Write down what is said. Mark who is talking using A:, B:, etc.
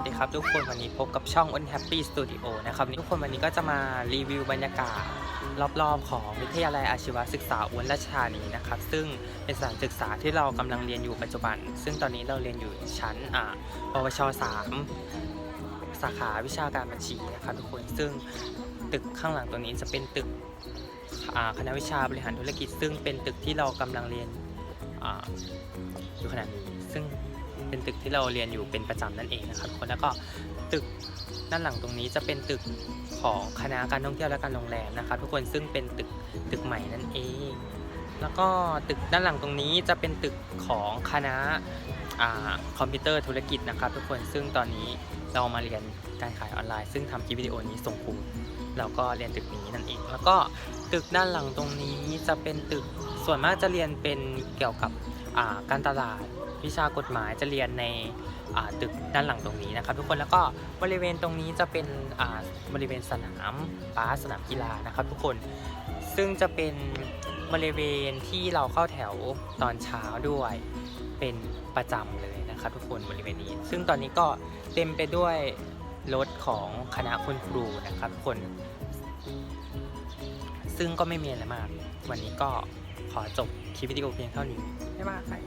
A: สดีครับทุกคนวันนี้พบกับช่อง On Happy Studio นะครับทุกคนวันนี้ก็จะมารีวิวบรรยากาศรอบๆ ของวิทยาลัยอาชีวศึกษาอุบลราชธานีนะครับซึ่งเป็นสถานศึกษาที่เรากำลังเรียนอยู่ปัจจุบัน ซึ่งตอนนี้เราเรียนอยู่ชั้นอ่าปวช 3 สาขาวิชาการบัญชีนะครับทุกคนซึ่งตึกข้างหลังตัวนี้จะเป็นตึกอ่าคณะวิชาบริหารธุรกิจ ซึ่งเป็นตึกที่เรากำลังเรียนอ่าอยู่ขณะนี้ซึ่ง เป็นตึกที่เราเรียนอยู่เป็นประจำนั่นเองนะครับทุกคนแล้วก็ตึกด้านหลังตรงนี้จะเป็นตึกของคณะการท่องเที่ยวและการโรงแรมนะครับทุกคนซึ่งเป็นตึกตึกใหม่นั่นเองแล้วก็ตึกด้านหลังตรงนี้จะเป็นตึกของคณะอคอมพิวเตอร์ธุรกิจนะครับทุกคนซึ่งตอนนี้เรามาเรียนการขายออนไลน์ ซึ่งทำคลิปวิดีโอนี้ส่งครูเราก็เรียนตึกนี้นั่นเอง แล้วก็ตึกด้านหลังตรงนี้จะเป็นตึก ส่วนมากจะเรียนเป็นเกี่ยวกับการตลาดวิชากฎหมายจะเรียนในตึกด้านหลังตรงนี้นะครับ ทุกคนแล้วก็บริเวณตรงนี้จะเป็นบริเวณสนามบาสสนามกีฬานะครับ ทุกคนซึ่งจะเป็นบริเวณที่เราเข้าแถวตอนเช้าด้วยเป็นประจำเลยนะครับทุกคนบริเวณนี้ ซึ่งตอนนี้ก็เต็มไปด้วยรถของคณะคุณครูนะครับทุกคน ซึ่งก็ไม่มีอะไรมาก วันนี้ก็ ขอจบคลิปวิดีโอเพียงเท่านี้ ไม่ว่าย